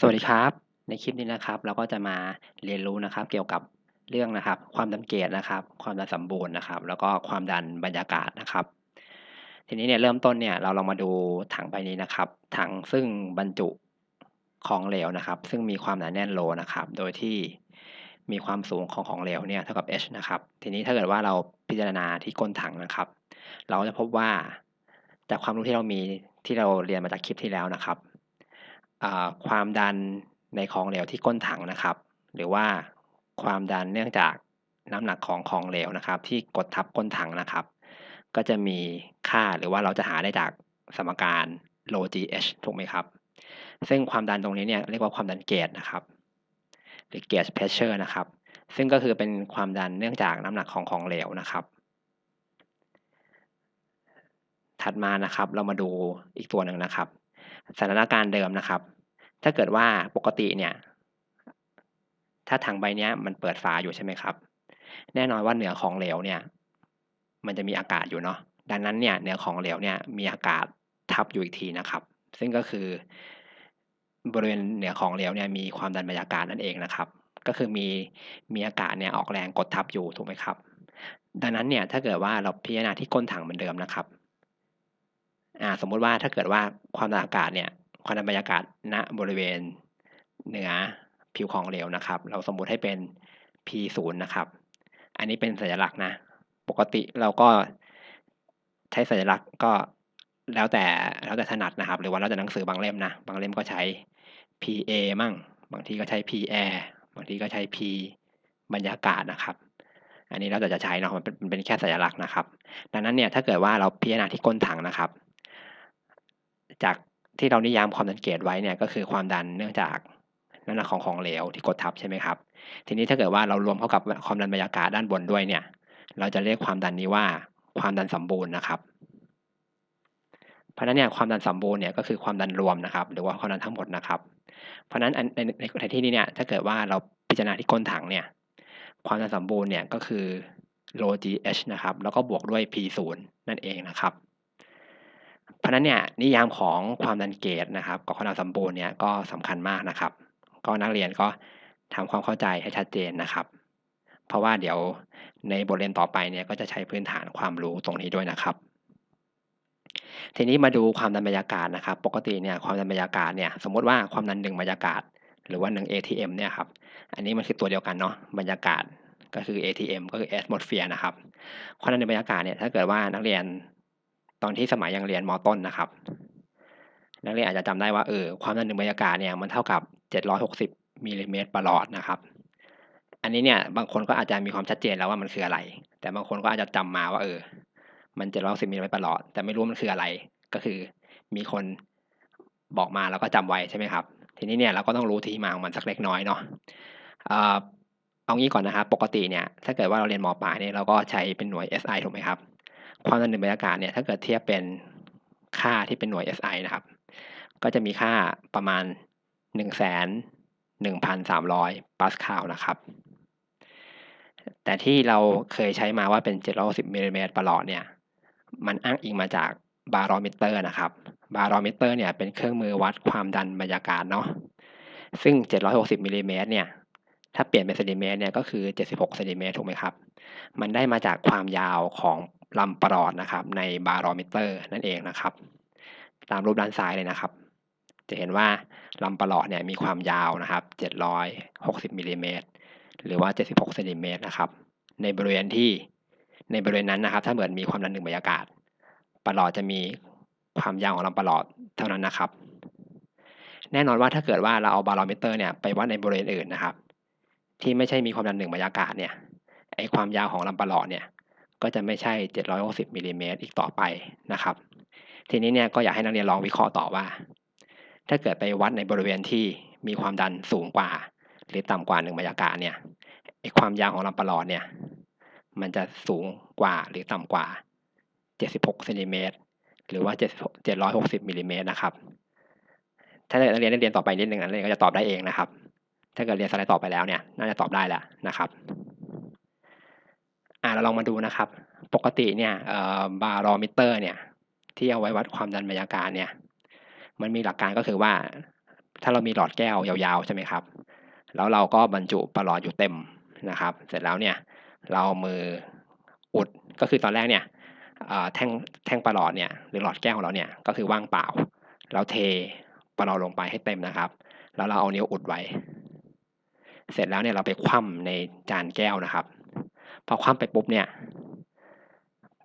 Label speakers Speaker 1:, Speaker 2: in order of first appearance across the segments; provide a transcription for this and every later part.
Speaker 1: สวัสดีครับ ในคลิปนี้นะครับ เราก็จะมาเรียนรู้นะครับ เกี่ยวกับเรื่องนะครับ ความดันเกจนะครับ ความดันสมบูรณ์นะครับ แล้วก็ความดันบรรยากาศนะครับ ทีนี้เนี่ยเริ่มต้นเนี่ยเราลองมาดูถังใบนี้นะครับ ถังซึ่งบรรจุของเหลวนะครับ ซึ่งมีความหนาแน่นโลนะครับ โดยที่มีความสูงของของเหลวเนี่ยเท่ากับ h นะครับ ทีนี้ถ้าเกิดว่าเราพิจารณาที่ก้นถังนะครับ เราจะพบว่าจากความรู้ที่เรามีที่เราเรียนมาจากคลิปที่แล้วนะครับ ความดันในของเหลวที่ก้นถังนะครับ หรือว่าความดันเนื่องจากน้ำหนักของของเหลวนะครับ ที่กดทับก้นถังนะครับ ก็จะมีค่าหรือว่าเราจะหาได้จากสมการ ρ g h ถูกไหมครับ ซึ่งความดันตรงนี้เนี่ยเรียกว่าความดันเกจนะครับ หรือ gauge pressure นะครับ ซึ่งก็คือเป็นความดันเนื่องจากน้ำหนักของของเหลวนะครับ ถัดมานะครับเรามาดูอีกตัวหนึ่งนะครับ สถานการณ์เดิมนะครับ ถ้าเกิดว่าปกติเนี่ย ถ้าถังใบนี้มันเปิดฝาอยู่ใช่ไหมครับ แน่นอนว่าเหนือของเหลวเนี่ย มันจะมีอากาศอยู่เนาะ ดังนั้นเนี่ยเหนือของเหลวเนี่ยมีอากาศทับอยู่อีกทีนะครับ ซึ่งก็คือบริเวณเหนือของเหลวเนี่ยมีความดันบรรยากาศนั่นเองนะครับ ก็คือมีมีอากาศเนี่ยออกแรงกดทับอยู่ถูกไหมครับ ดังนั้นเนี่ยถ้าเกิดว่าเราพิจารณาที่ก้นถังเหมือนเดิมนะครับ อ่าสมมุติว่าถ้าเกิดว่าความดันอากาศเนี่ย ความดันบรรยากาศณบริเวณเหนือผิวของเหลวนะครับ เราสมมุติให้เป็น P0 นะครับ อันนี้เป็นสัญลักษณ์นะ ปกติเราก็ใช้สัญลักษณ์ก็แล้วแต่แล้วแต่ถนัดนะครับ หรือว่าเราจะหนังสือบางเล่มนะ บางเล่มก็ใช้ PA มั่ง บางทีก็ใช้ pa บางทีก็ใช้ P บรรยากาศนะครับ อันนี้เราจะจะใช้เนาะมันเป็นเป็นแค่สัญลักษณ์นะครับ ดังนั้นเนี่ยถ้าเกิดว่าเราพิจารณาที่ก้นถังนะครับ จาก ที่เรานิยามความดันเกจไว้เนี่ยก็คือความดันเนื่องจากน้ำหนักของของเหลวที่กดทับใช่ไหมครับ ทีนี้ถ้าเกิดว่าเรารวมเข้ากับความดันบรรยากาศด้านบนด้วยเนี่ย เราจะเรียกความดันนี้ว่าความดันสมบูรณ์นะครับ เพราะนั้นเนี่ยความดันสมบูรณ์เนี่ยก็คือความดันรวมนะครับ หรือว่าความดันทั้งหมดนะครับ เพราะนั้นในในในที่นี้เนี่ยถ้าเกิดว่าเราพิจารณาที่ก้นถังเนี่ยความดันสมบูรณ์เนี่ยก็คือ rho gh นะครับ แล้วก็บวกด้วย p 0 นั่นเองนะครับ เพราะนั้นเนี่ยนิยามของความดันเกจนะครับกับความดันสมบูรณ์เนี่ยก็สำคัญมากนะครับ ก็นักเรียนก็ทำความเข้าใจให้ชัดเจนนะครับ เพราะว่าเดี๋ยวในบทเรียนต่อไปเนี่ยก็จะใช้พื้นฐานความรู้ตรงนี้ด้วยนะครับ ทีนี้มาดูความดันบรรยากาศนะครับ ปกติเนี่ยความดันบรรยากาศเนี่ยสมมติว่าความดันหนึ่งบรรยากาศ หรือว่า1 ATM เนี่ยครับอันนี้มันคือตัวเดียวกันเนาะบรรยากาศก็คือ ATM ก็คือ atmosphere นะครับความดันในบรรยากาศเนี่ยถ้าเกิดว่านักเรียน ตอนที่สมัยยังเรียนมต้นนะครับ นักเรียนอาจจะจำได้ว่าเออความดันหนึ่งบรรยากาศเนี่ยมันเท่ากับ 760มิลลิเมตรประหลอดนะครับ อันนี้เนี่ยบางคนก็อาจจะมีความชัดเจนแล้วว่ามันคืออะไร แต่บางคนก็อาจจะจำมาว่าเออ มัน760มิลลิเมตรประหลอด แต่ไม่รู้มันคืออะไร ก็คือมีคนบอกมาแล้วก็จำไว้ใช่ไหมครับ ทีนี้เนี่ยเราก็ต้องรู้ที่มาของมันสักเล็กน้อยเนาะเอางี้ก่อนนะครับ ปกติเนี่ย ถ้าเกิดว่าเราเรียนมปลายเนี่ยเราก็ใช้เป็นหน่วย SI ถูกไหมครับ ความดันในบรรยากาศเนี่ยถ้าเกิดเทียบเป็นค่าที่เป็นหน่วย SI นะครับ ก็จะมีค่าประมาณ 1 1 3 0 0 ปาสคาลนะครับ แต่ที่เราเคยใช้มาว่าเป็น760มิลลิเมตรประหลอดเนี่ย มันอ้างอิงมาจากบารอมิเตอร์นะครับ บารอมิเตอร์เนี่ยเป็นเครื่องมือวัดความดันบรรยากาศเนาะ ซึ่ง 760มิลลิเมตรเนี่ย ถ้าเปลี่ยนเป็นเซนติเมตรเนี่ยก็คือ 76เซนติเมตรถูกไหมครับ มันได้มาจากความยาวของ ลำประหลอดนะครับในบารอมิเตอร์นั่นเองนะครับ ตามรูปด้านซ้ายเลยนะครับ จะเห็นว่าลำประหลอดเนี่ยมีความยาวนะครับ 760มิลลิเมตรหรือว่า 76เซนติเมตรนะครับ ในบริเวณที่ในบริเวณนั้นนะครับ ถ้าเหมือนมีความดันหนึ่งบรรยากาศประหลอดจะมีความยาวของลำประหลอดเท่านั้นนะครับ แน่นอนว่าถ้าเกิดว่าเราเอาบารอมิเตอร์เนี่ยไปวัดในบริเวณอื่นนะครับ ที่ไม่ใช่มีความดันหนึ่งบรรยากาศเนี่ยไอความยาวของลำประหลอดเนี่ย ก็จะไม่ใช่ 760มิลลิเมตรอีกต่อไปนะครับ ทีนี้เนี่ยก็อยากให้นักเรียนลองวิเคราะห์ต่อว่า ถ้าเกิดไปวัดในบริเวณที่มีความดันสูงกว่า หรือต่ำกว่าหนึ่งบรรยากาศเนี่ยไอความยาวของลำประหลอดเนี่ย มันจะสูงกว่าหรือต่ำกว่า 76เซนติเมตรหรือว่า 760มิลลิเมตรนะครับ ถ้านักเรียนเรียนต่อไปนิดนึงนักเรียนก็จะตอบได้เองนะครับ ถ้าเกิดเรียนสไลด์ต่อไปแล้วเนี่ย น่าจะตอบได้แล้วนะครับ อ่าเราลองมาดูนะครับ ปกติเนี่ยบารอมิเตอร์เนี่ยที่เอาไว้วัดความดันบรรยากาศเนี่ย มันมีหลักการก็คือว่า ถ้าเรามีหลอดแก้วยาวๆใช่ไหมครับ แล้วเราก็บรรจุประหลอดอยู่เต็มนะครับ เสร็จแล้วเนี่ยเราเอามืออุดก็คือตอนแรกเนี่ยแท่งแท่งประหลอดเนี่ยหรือหลอดแก้วของเราเนี่ยก็คือว่างเปล่า เราเทประหลอดลงไปให้เต็มนะครับ แล้วเราเอานิ้วอุดไว้ เสร็จแล้วเนี่ยเราไปคว่ำในจานแก้วนะครับ พอคว่ำไปปุ๊บเนี่ย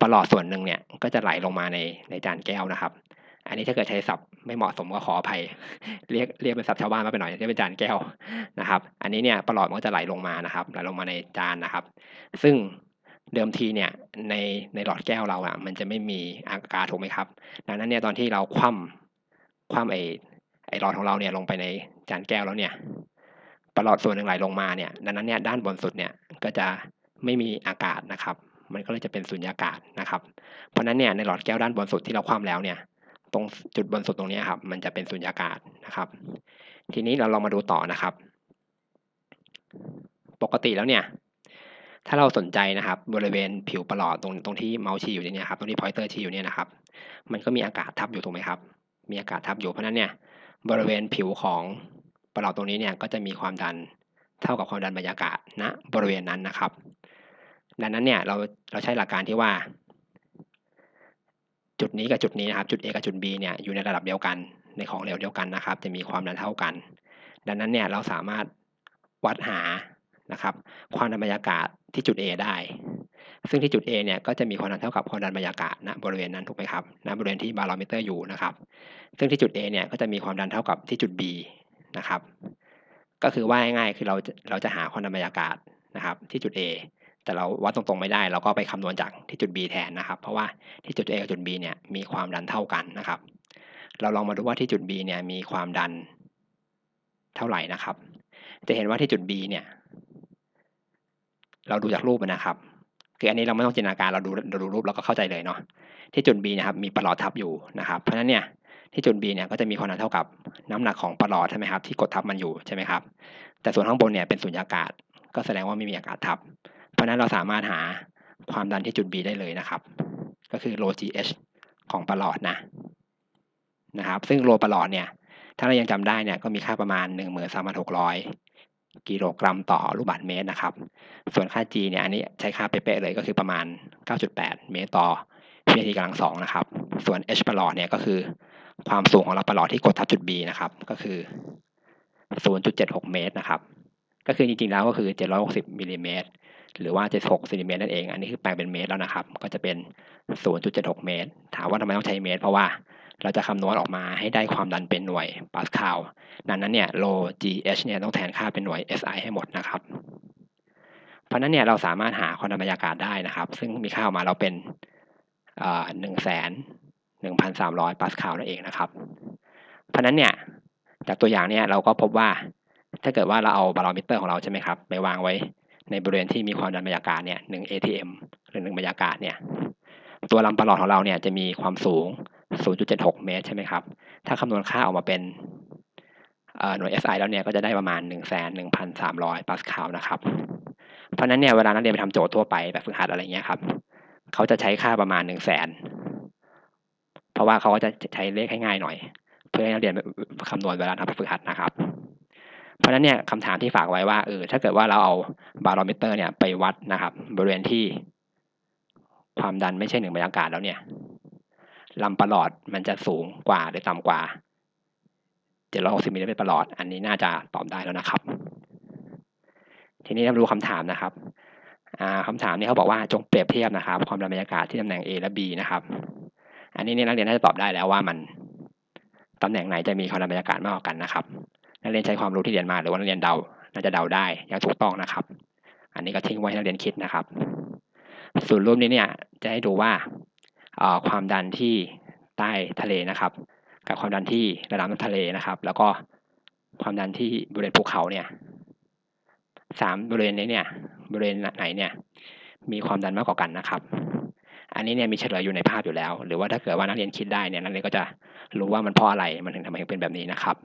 Speaker 1: ประหลอดส่วนหนึ่งเนี่ยก็จะไหลลงมาในในจานแก้วนะครับ อันนี้ถ้าเกิดใช้ศัพท์ไม่เหมาะสมก็ขออภัย เรียกเรียกเป็นศัพท์ชาวบ้านมาไปหน่อยเรียกเป็นจานแก้วนะครับ อันนี้เนี่ยประหลอดมันก็จะไหลลงมานะครับไหลลงมาในจานนะครับ ซึ่งเดิมทีเนี่ยในในหลอดแก้วเราอะ มันจะไม่มีอากาศถูกไหมครับ ดังนั้นเนี่ยตอนที่เราคว่ำคว่ำไอไอหลอดของเราเนี่ยลงไปในจานแก้วแล้วเนี่ยประหลอดส่วนหนึ่งไหลลงมาเนี่ยดังนั้นเนี่ยด้านบนสุดเนี่ยก็จะ ไม่มีอากาศนะครับ มันก็เลยจะเป็นสุญญากาศนะครับ เพราะนั้นเนี่ยในหลอดแก้วด้านบนสุดที่เราคว่ำแล้วเนี่ย ตรงจุดบนสุดตรงนี้ครับ มันจะเป็นสุญญากาศนะครับ ทีนี้เราลองมาดูต่อนะครับ ปกติแล้วเนี่ย ถ้าเราสนใจนะครับ บริเวณผิวประหลอดตรงตรงที่เมาส์ชี้อยู่เนี่ยครับตรงที่พอยเตอร์ชี้อยู่เนี่ยนะครับ มันก็มีอากาศทับอยู่ถูกไหมครับ มีอากาศทับอยู่เพราะฉะนั้นเนี่ยบริเวณผิวของประหลอดตรงนี้เนี่ยก็จะมีความดันเท่ากับความดันบรรยากาศณบริเวณนั้นนะครับ ดังนั้นเนี่ยเราเราใช้หลักการที่ว่า จุดนี้กับจุดนี้นะครับ จุด A กับจุด B เนี่ยอยู่ในระดับเดียวกันในของเหลวเดียวกันนะครับ จะมีความดันเท่ากัน ดังนั้นเนี่ยเราสามารถวัดหานะครับ ความดันบรรยากาศที่จุด A ได้ซึ่งที่จุด A เนี่ยก็จะมีความดันเท่ากับความดันบรรยากาศณบริเวณนั้นถูกไหมครับณบริเวณที่บาโรมิเตอร์อยู่นะครับ ซึ่งที่จุด A เนี่ยก็จะมีความดันเท่ากับที่จุด B นะครับ ก็คือว่าง่ายๆคือเราเราจะหาความดันบรรยากาศนะครับ ที่จุด A แต่เราวัดตรงๆไม่ได้เราก็ไปคำนวณจากที่จุด B แทนนะครับ เพราะว่าที่จุด A กับจุด B เนี่ยมีความดันเท่ากันนะครับ เราลองมาดูว่าที่จุด B เนี่ยมีความดันเท่าไหร่นะครับ จะเห็นว่าที่จุด B เนี่ย เราดูจากรูปนะครับ คืออันนี้เราไม่ต้องจินตนาการเราดูเราดูรูปเราก็เข้าใจเลยเนาะที่จุด B นะครับมีประหลอดทับอยู่นะครับ เพราะฉะนั้นเนี่ยที่จุด B เนี่ยก็จะมีความดันเท่ากับน้ำหนักของประหลอดใช่ไหมครับที่กดทับมันอยู่ใช่ไหมครับ แต่ส่วนข้างบนเนี่ยเป็นสุญญากาศ ก็แสดงว่าไม่มีอากาศทับเราะนั้นเราสามารถหาความดันที่จุด B ได้เลยนะครับ ก็คือโล GH ของประหลอดนะนะครับ ซึ่งโลประหลอดเนี่ย ถ้าเรายังจำได้เนี่ยก็มีค่าประมาณ 13,600 กิโลกรัมต่อลูกบาศก์เมตรนะครับ ส่วนค่า G เนี่ยอันนี้ใช้ค่าเป๊ะๆเลยก็คือประมาณ 9.8 เมตรต่อวินาทีกำลังสองนะครับ ส่วน H ประหลอดเนี่ยก็คือความสูงของเราประหลอดที่กดทับจุด B นะครับ ก็คือ 0.76 เมตรนะครับ ก็คือจริงๆแล้วก็คือ 760มิลลิเมตร หรือว่า 76ซนิเมตรนั่นเอง อันนี้คือแปลงเป็นเมตรแล้วนะครับ ก็จะเป็น 0.76 เมตร ถามว่าทำไมต้องใช้เมตร เพราะว่าเราจะคำนวณออกมาให้ได้ความดันเป็นหน่วยปาสคาลดังนั้นเนี่ยโล GH เนี่ยต้องแทนค่าเป็นหน่วย SI ให้หมดนะครับ เพราะนั้นเนี่ยเราสามารถหาความดันบรรยากาศได้นะครับ ซึ่งมีค่าออกมาเราเป็นหนึ่งแสนหนึ่งพันสามร้อยปาสคาลนั่นเองนะครับ เพราะนั้นเนี่ยจากตัวอย่างเนี่ยเราก็พบว่าถ้าเกิดว่าเราเอาบาโรมิเตอร์ของเราใช่ไหมครับไปวางไว้ ในบริเวณที่มีความดันบรรยากาศเนี่ยหนึ่ง ATM หรือหนึ่งบรรยากาศเนี่ยตัวลำประหลอดของเราเนี่ยจะมีความสูง 0.76 เมตรใช่ไหมครับ ถ้าคำนวณค่าออกมาเป็นหน่วย SI แล้วเนี่ยก็จะได้ประมาณ 1 1 3 0 0 ปาสคาลนะครับ เพราะนั้นเนี่ยเวลานักเรียนไปทำโจทย์ทั่วไปแบบฝึกหัดอะไรเงี้ยครับเขาจะใช้ค่าประมาณ 1 0 0 0 0แสนเพราะว่าเขาก็จะใช้เลขให้ง่ายหน่อย เพื่อให้นักเรียนคำนวณเวลาทำแบบฝึกหัดนะครับ เพราะนั้นเนี่ยคำถามที่ฝากไว้ว่าเออถ้าเกิดว่าเราเอาบาโรมิเตอร์เนี่ยไปวัดนะครับ บริเวณที่ความดันไม่ใช่หนึ่งบรรยากาศแล้วเนี่ยลำประหลอดมันจะสูงกว่าหรือต่ำกว่า760มิลลิเมตรประหลอด อันนี้น่าจะตอบได้แล้วนะครับ ทีนี้เราดูคำถามนะครับคำถามนี้เขาบอกว่าจงเปรียบเทียบนะครับ ความดันบรรยากาศที่ตำแหน่ง A และ B นะครับ อันนี้นี่นักเรียนน่าจะตอบได้แล้วว่ามันตำแหน่งไหนจะมีความดันบรรยากาศมากกว่ากันนะครับ นักเรียนใช้ความรู้ที่เรียนมาหรือว่านักเรียนเดา น่าจะเดาได้อย่างถูกต้องนะครับ อันนี้ก็ทิ้งไว้ให้นักเรียนคิดนะครับ ส่วนรูปนี้เนี่ยจะให้ดูว่าความดันที่ใต้ทะเลนะครับ กับความดันที่ระดับน้ำทะเลนะครับ แล้วก็ความดันที่บริเวณภูเขาเนี่ยสามบริเวณนี้เนี่ยบริเวณไหนเนี่ยมีความดันมากกว่ากันนะครับ อันนี้เนี่ยมีเฉลยอยู่ในภาพอยู่แล้ว หรือว่าถ้าเกิดว่านักเรียนคิดได้เนี่ยนักเรียนก็จะรู้ว่ามันเพราะอะไรมันถึงทำให้เป็นแบบนี้นะครับ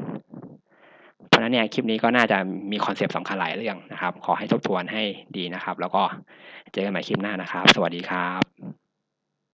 Speaker 1: ราะฉะนั้นเนี่ยคลิปนี้ก็น่าจะมีคอนเซปต์สำคัญหลายเรื่องนะครับ ขอให้ทบทวนให้ดีนะครับ แล้วก็เจอกันใหม่คลิปหน้านะครับ สวัสดีครับ